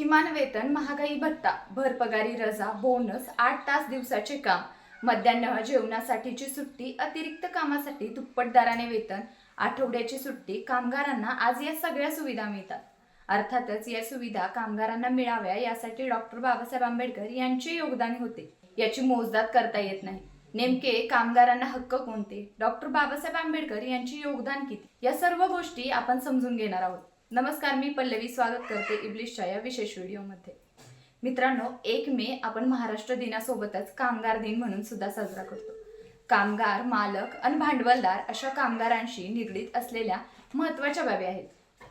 किमान वेतन महागाई भत्ता भरपगारी रजा बोनस आठ तास दिवसाचे काम मध्यान्ह जेवणासाठीची सुट्टी अतिरिक्त कामासाठी दुप्पट दराने वेतन आठवड्याची सुट्टी कामगारांना आज या सगळ्या सुविधा मिळतात. अर्थातच या सुविधा कामगारांना मिळाव्या यासाठी डॉक्टर बाबासाहेब आंबेडकर यांचे योगदान होते. याची मोजदाद करता येत नाही. नेमके कामगारांना हक्क कोणते? डॉक्टर बाबासाहेब आंबेडकर यांचे योगदान किती? या सर्व गोष्टी आपण समजून घेणार आहोत. नमस्कार मी पल्लवी स्वागत करते इब्लिशच्या या विशेष व्हिडिओमध्ये. मित्रांनो एक मे आपण महाराष्ट्र दिनासोबतच कामगार दिन म्हणून सुद्धा साजरा करतो. कामगार मालक आणि भांडवलदार अशा कामगारांशी निगडीत असलेल्या महत्त्वाच्या बाबी आहेत.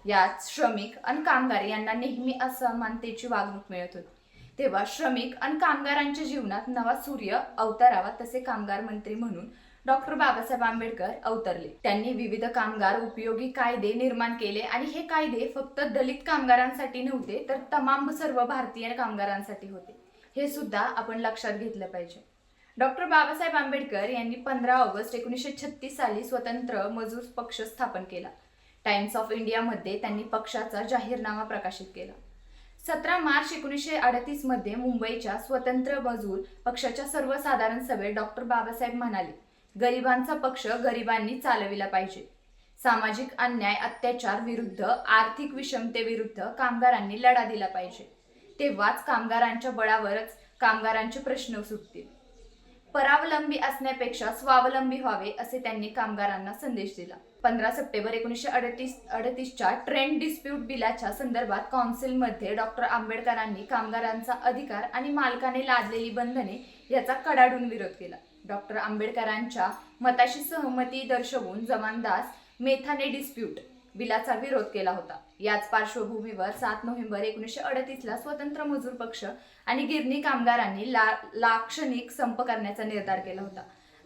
यात श्रमिक आणि कामगार यांना नेहमी असमानतेची वागणूक मिळत होती. तेव्हा श्रमिक आणि कामगारांच्या जीवनात नवा सूर्य अवतारावा तसे कामगार मंत्री म्हणून डॉक्टर बाबासाहेब आंबेडकर अवतरले. त्यांनी विविध कामगार उपयोगी कायदे निर्माण केले आणि हे कायदे फक्त दलित कामगारांसाठी नव्हते तर तमाम सर्व भारतीय कामगारांसाठी होते. हे सुद्धा आपण लक्षात घेतलं पाहिजे. डॉक्टर बाबासाहेब आंबेडकर यांनी पंधरा ऑगस्ट एकोणीसशे छत्तीस साली स्वतंत्र मजूर पक्ष स्थापन केला. टाइम्स ऑफ इंडियामध्ये त्यांनी पक्षाचा जाहीरनामा प्रकाशित केला. सतरा मार्च एकोणीसशे अडतीसमध्ये मुंबईच्या स्वतंत्र मजूर पक्षाच्या सर्वसाधारण सभेत डॉक्टर बाबासाहेब म्हणाले गरिबांचा पक्ष गरिबांनी चालविला पाहिजे. सामाजिक अन्याय अत्याचार विरुद्ध आर्थिक विषमतेविरुद्ध कामगारांनी लढा दिला पाहिजे. तेव्हाच कामगारांच्या बळावरच कामगारांचे प्रश्न सुटतील. परावलंबी असण्यापेक्षा स्वावलंबी व्हावे असे त्यांनी कामगारांना संदेश दिला. पंधरा सप्टेंबर एकोणीसशे अडतीस अडतीसच्या ट्रेंड डिस्प्यूट बिलाच्या संदर्भात कौन्सिलमध्ये डॉक्टर आंबेडकरांनी कामगारांचा अधिकार आणि मालकाने लादलेली बंधने याचा कडाडून विरोध केला. डॉक्टर आंबेडकरांच्या मताशी सहमती दर्शवून जमानदास मेथाने डिस्प्यूट बिलाचा विरोध केला होता. याच पार्श्वभूमीवर सात नोव्हेंबर एकोणीसशे अडतीसला स्वतंत्र मजूर पक्ष आणि गिरणी कामगारांनी ला लाक्षणिक संप करण्याचा निर्धार केला होता.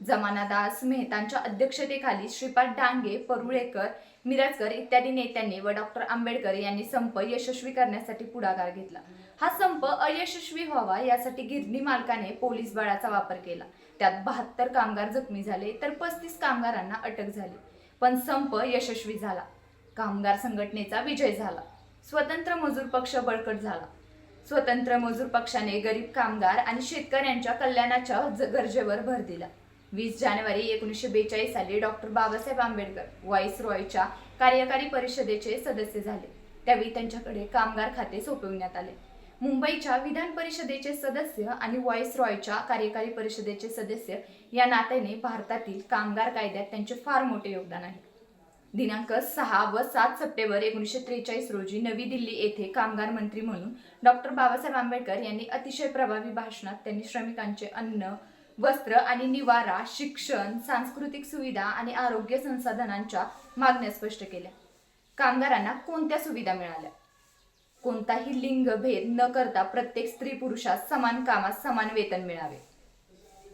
जमानादास मेहतांच्या अध्यक्षतेखाली श्रीपाद डांगे परुळेकर मिरजकर इत्यादी नेत्यांनी व डॉक्टर आंबेडकर यांनी संप यशस्वी करण्यासाठी पुढाकार घेतला. हा संप अयशस्वी व्हावा यासाठी गिरणी मालकाने पोलीस बळाचा वापर केला. त्यात बहात्तर कामगार जखमी झाले तर पस्तीस कामगारांना अटक झाली. पण संप यशस्वी झाला. कामगार संघटनेचा विजय झाला. स्वतंत्र मजूर पक्ष बळकट झाला. स्वतंत्र मजूर पक्षाने गरीब कामगार आणि शेतकऱ्यांच्या कल्याणाच्या गरजेवर भर दिला. वीस जानेवारी एकोणीसशे बेचाळीस साली डॉक्टर बाबासाहेब आंबेडकर व्हाईस रॉयच्या कार्यकारी परिषदेचे सदस्य झाले. त्यावेळी त्यांच्याकडे कामगार खाते सोपविण्यात आले. मुंबईच्या विधान परिषदेचे सदस्य आणि व्हाईस रॉयच्या कार्यकारी परिषदेचे सदस्य या नात्याने भारतातील कामगार कायद्यात त्यांचे फार मोठे योगदान आहे. दिनांक सहा व सात सप्टेंबर एकोणीसशे त्रेचाळीस रोजी नवी दिल्ली येथे कामगार मंत्री म्हणून डॉक्टर बाबासाहेब आंबेडकर यांनी अतिशय प्रभावी भाषणात त्यांनी श्रमिकांचे अन्न वस्त्र आणि निवारा शिक्षण सांस्कृतिक सुविधा आणि आरोग्य संसाधनांच्या मागण्या स्पष्ट केल्या. कामगारांना कोणत्या सुविधा मिळाल्या? कोणताही लिंग भेद न करता प्रत्येक स्त्री पुरुषास समान कामास समान वेतन मिळावे.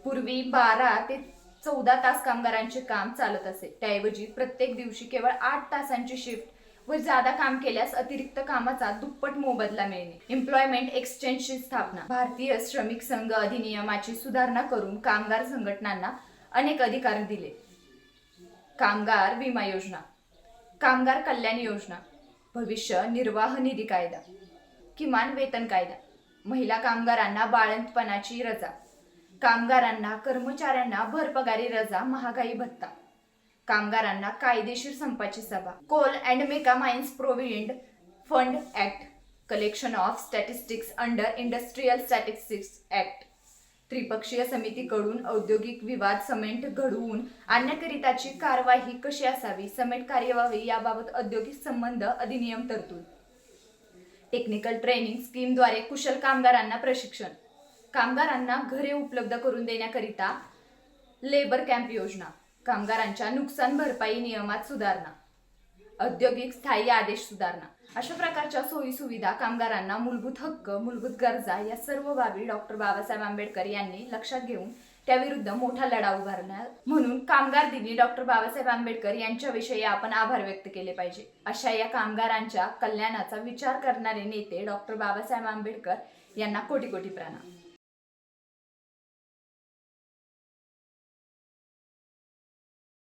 पूर्वी बारा ते चौदा तास कामगारांचे काम चालत असे. त्याऐवजी प्रत्येक दिवशी केवळ आठ तासांची शिफ्ट व जादा काम केल्यास अतिरिक्त कामाचा दुप्पट मोबदला मिळणे. एम्प्लॉयमेंट एक्सचेंजची स्थापना. भारतीय श्रमिक संघ अधिनियमाची सुधारणा करून कामगार संघटनांना अनेक अधिकार दिले. कामगार विमा योजना. कामगार कल्याण योजना. भविष्य निर्वाह निधी कायदा. किमान वेतन कायदा. महिला कामगारांना बाळंतपणाची रजा. कामगारांना कर्मचाऱ्यांना भरपगारी रजा महागाई भत्ता. कामगारांना कायदेशीर संपाची सभा. Coal and mega mines provident fund act. Collection of statistics under industrial statistics act. त्रिपक्षीय समितीकडून औद्योगिक विवाद समेंट घडवून आणण्याकरिताची कारवाई कशी असावी समेट कार्यवाही याबाबत औद्योगिक संबंध अधिनियम तरतूद. टेक्निकल ट्रेनिंग स्कीमद्वारे कुशल कामगारांना प्रशिक्षण. कामगारांना घरे उपलब्ध करून देण्याकरिता लेबर कॅम्प योजना. कामगारांच्या नुकसान भरपाई नियमात सुधारणा. औद्योगिक स्थायी आदेश सुधारणा. अशा प्रकारच्या सोयी सुविधा कामगारांना मूलभूत हक्क मूलभूत गरजा या सर्व बाबी डॉक्टर बाबासाहेब आंबेडकर यांनी लक्षात घेऊन त्याविरुद्ध मोठा लढा उभारला म्हणून कामगार दिनी डॉक्टर बाबासाहेब आंबेडकर यांच्याविषयी आपण आभार व्यक्त केले पाहिजे. अशा या कामगारांच्या कल्याणाचा विचार करणारे नेते डॉक्टर बाबासाहेब आंबेडकर यांना कोटी कोटी प्रणाम.